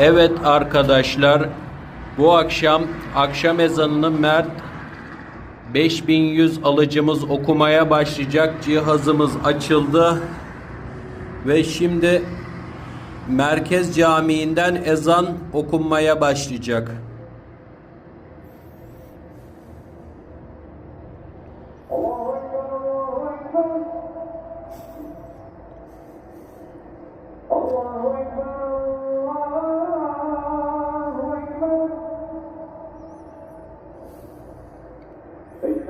Evet arkadaşlar bu akşam akşam ezanını Mert 5100 alıcımız okumaya başlayacak. Cihazımız açıldı. Ve şimdi Merkez Camii'nden ezan okunmaya başlayacak.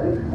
哎。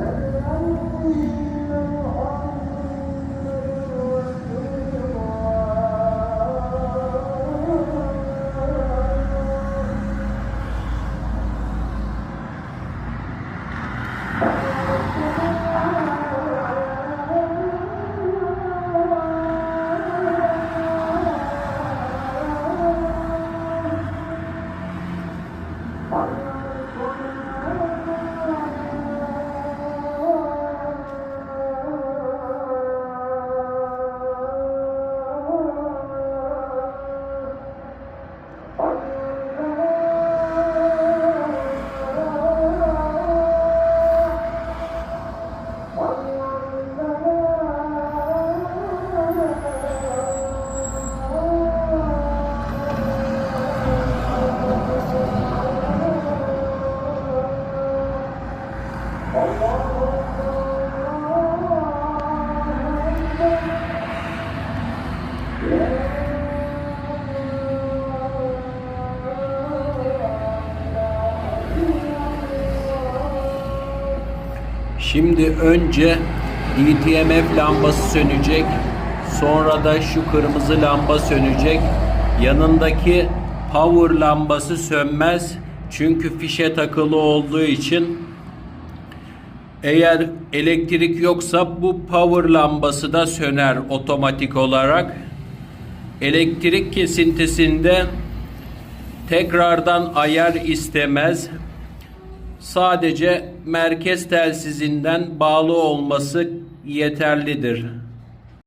Şimdi önce DTMF lambası sönecek. Sonra da şu kırmızı lamba sönecek. Yanındaki power lambası sönmez. Çünkü fişe takılı olduğu için eğer elektrik yoksa bu power lambası da söner otomatik olarak. Elektrik kesintisinde tekrardan ayar istemez. Sadece merkez telsizinden bağlı olması yeterlidir.